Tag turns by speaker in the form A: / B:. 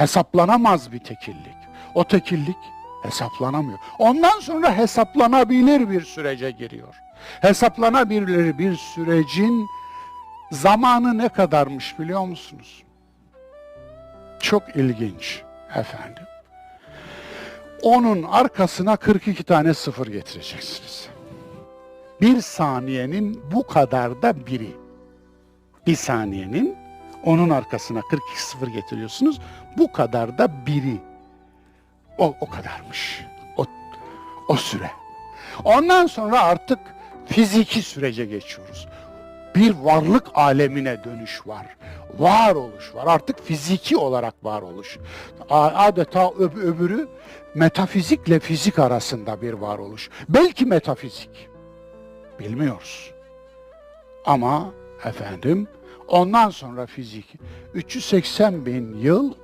A: hesaplanamaz bir tekillik. O tekillik hesaplanamıyor. Ondan sonra hesaplanabilir bir sürece giriyor. Hesaplanabilir bir sürecin zamanı ne kadarmış biliyor musunuz? Çok ilginç efendim. Onun arkasına 42 tane sıfır getireceksiniz. Bir saniyenin bu kadar da biri. Bir saniyenin onun arkasına 42 sıfır getiriyorsunuz. Bu kadar da biri. O, o kadarmış. O, o süre. Ondan sonra artık fiziki sürece geçiyoruz. Bir varlık alemine dönüş var. Varoluş var. Artık fiziki olarak varoluş. Adeta öb- öbürü metafizikle fizik arasında bir varoluş. Belki metafizik. Bilmiyoruz. Ama efendim ondan sonra fizik. 380 bin yıl